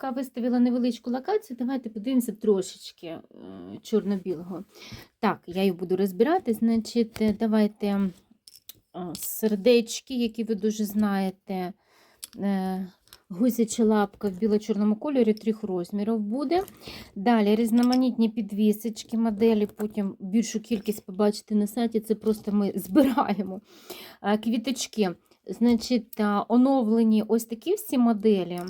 поки виставила невеличку локацію, давайте подивимося трошечки е, чорно-білого. Так, я її буду розбирати. Значить, е, давайте е, сердечки, які ви дуже знаєте. Гусяча лапка в біло-чорному кольорі трьох розмірів буде. Далі різноманітні підвісочки, моделі, потім більшу кількість побачите на сайті, це просто ми збираємо. Квіточки, значить, оновлені ось такі всі моделі.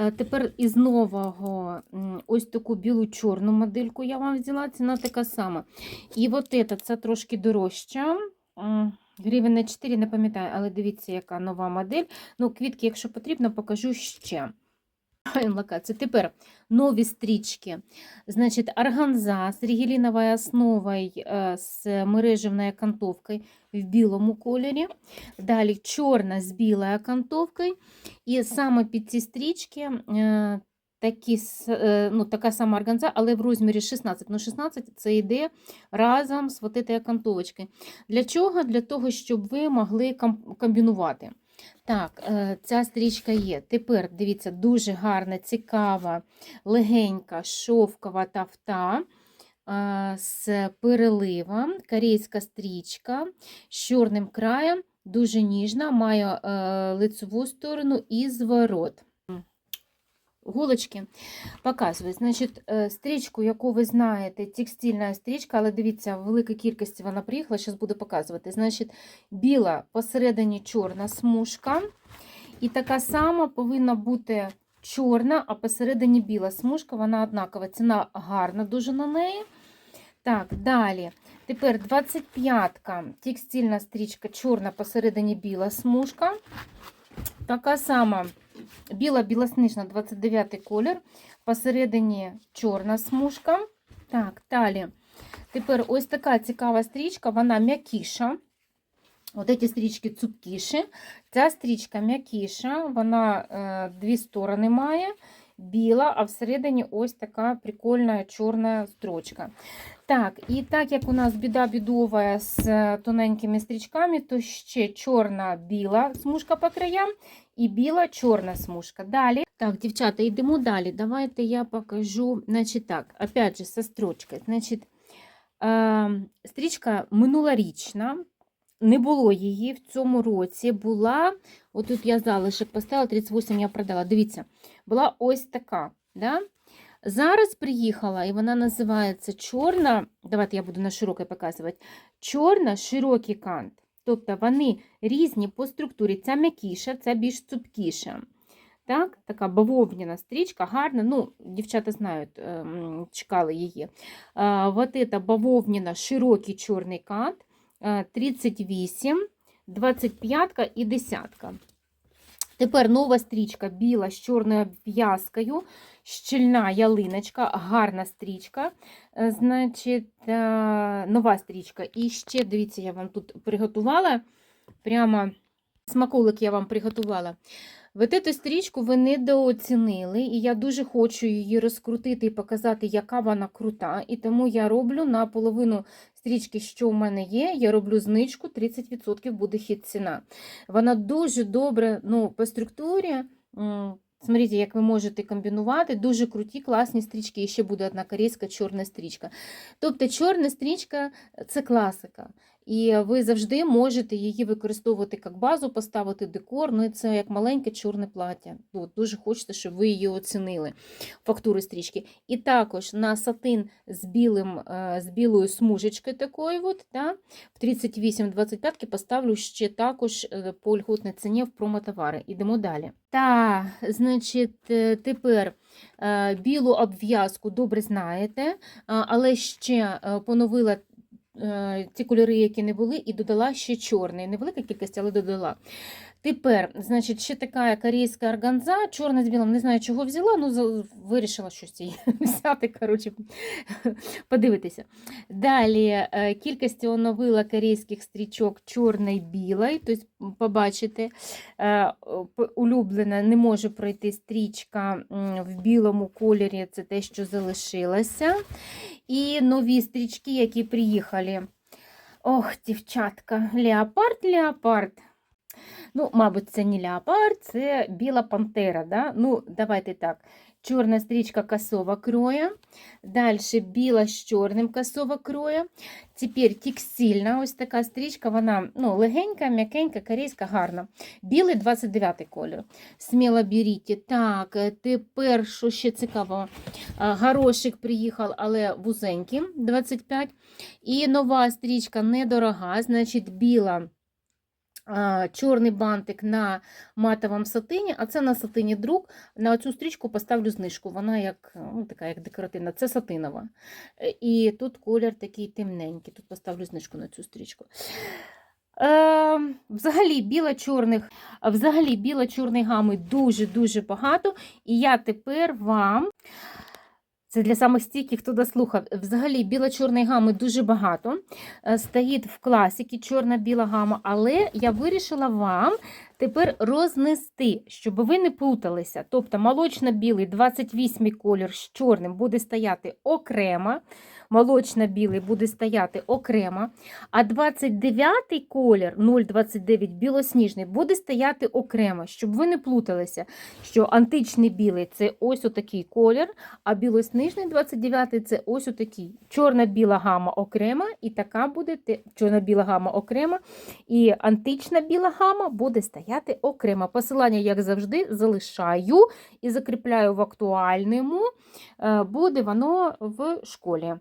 Е, Тепер із нового ось таку білу-чорну модельку я вам взяла, ціна така сама. І от ета, це трошки дорожча. Гривень на 4, не пам'ятаю, але дивіться, яка нова модель. Ну, квітки, якщо потрібно, покажу ще. Локацію. Тепер нові стрічки. Значит, органза с ригелиновой основой э, с мережевной окантовкой в білому кольорі. Далі чорна з білою окантовкою. І саме під ці стрічки е, такі, е, ну, така сама органза, але в розмірі 16. Ну, 16 це йде разом з вот окантовочкою. Для чого? Для того, щоб ви могли комбінувати. Так, е, ця стрічка є. Тепер дивіться, дуже гарна, цікава, легенька, шовкова тафта е, з переливом, корейська стрічка з чорним краєм, дуже ніжна, має е, лицеву сторону і зворот. Голочки показують. Значить, е, стрічку, яку ви знаєте, текстильна стрічка, але дивіться, в великій кількості вона приїхала, зараз буду показувати. Значить, біла, посередині чорна смужка. І така сама повинна бути чорна, а посередині біла смужка, вона однакова. Ціна гарна дуже на неї. Так, далі. Тепер 25-ка текстильна стрічка, чорна, посередині біла смужка. Така сама біла білоснежна 29 колір, посередині чорна смужка. Так, далі. Тепер ось така цікава стрічка, вона м'якіша. От ці стрічки цупкіші. Ця стрічка м'якіша, вона е, дві сторони має, біла, а всередині ось така прикольна чорна строчка. Так, і так як у нас біда бідова з е, тоненькими стрічками, то ще чорна-біла смужка по краям і біла-чорна смужка. Далі. Так, дівчата, йдемо далі. Давайте я покажу. Значить так, опять же, со строчкою. Значить, е, стрічка минулорічна. Не було її в цьому році. Була, отут я залишок поставила, 38 я продала. Дивіться, була ось така. Да? Зараз приїхала, і вона називається чорна. Давайте я буду на широке показувати. Чорна широкий кант. Тобто вони різні по структурі. Ця м'якіша, ця більш цупкіша. Так, така бавовняна стрічка, гарна. Ну, дівчата знають, ем, чекали її. Вот это бавовняна, широкий чорний кант. Е, 38, 25 і 10. Тепер нова стрічка біла з чорною в'язкою, щільна ялиночка, гарна стрічка. Е, Значить, е, нова стрічка. І ще, дивіться, я вам тут приготувала. Прямо смаколик я вам приготувала. Вот эту стрічку ви недооцінили, і я дуже хочу її розкрутити і показати, яка вона крута. І тому я роблю на половину стрічки, що в мене є, я роблю знижку, 30% буде хід ціна. Вона дуже добре ну, по структурі. Смотрите, як ви можете комбінувати. Дуже круті, класні стрічки. І ще буде одна корейська чорна стрічка. Тобто чорна стрічка це класика. І ви завжди можете її використовувати як базу, поставити декор. Ну і це як маленьке чорне плаття. От, дуже хочеться, щоб ви її оцінили. Фактури стрічки. І також на сатин з білим, е, з білою смужечкою такою, от, да, в 38-25 поставлю ще також е, по льготній ціні в промотовари. Ідемо далі. Так, значить, е, тепер білу обв'язку добре знаєте, але ще поновила ті кольори, які не були, і додала ще чорний. Невелика кількість, але додала. Тепер, значить, ще така корейська органза, чорна з білим, не знаю, чого взяла, ну вирішила щось її взяти, коротше, подивитися. Далі е, кількість оновила корейських стрічок чорна і білої, тобто побачите, е, улюблена не може пройти стрічка в білому кольорі, це те, що залишилося. І нові стрічки, які приїхали. Ох, дівчатка, леопард, леопард. Ну, мабуть, це не леопард, це біла пантера. Да? Ну, давайте так. Чорна стрічка косого кроя, далі біла з чорним косого кроя. Тепер текстильна ось така стрічка, вона ну, легенька, м'якенька, корейська, гарна. Білий 29 колір. Сміло беріть. Так, тепер, що ще цікаво, горошик приїхав, але вузенький, 25. І нова стрічка недорога, значить, біла. Чорний бантик на матовому сатині, а це на сатині друк. На цю стрічку поставлю знижку. Вона як, ну, така, як декоративна, це сатинова. Е, І тут колір такий темненький. Тут поставлю знижку на цю стрічку. Е, взагалі, біло-чорних, взагалі біло-чорної гами дуже-дуже багато. І я тепер вам. Це для самих стійких, хто дослухав. Взагалі, біло-чорної гами дуже багато. Е, Стоїть в класіки чорна-біла гама, але я вирішила вам тепер рознести, щоб ви не плуталися. Тобто молочно-білий 28 колір з чорним буде стояти окремо, молочно-білий буде стояти окремо, а 29 колір 029 білосніжний буде стояти окремо, щоб ви не плуталися, що античний білий це ось отакий колір, а білосніжний 29 це ось отакий. Чорна-біла гама окрема, і така буде чорна-біла гама окрема, і антична біла гама буде стояти окремо. Посилання, як завжди, залишаю і закріпляю в актуальному. Е, Буде воно в школі.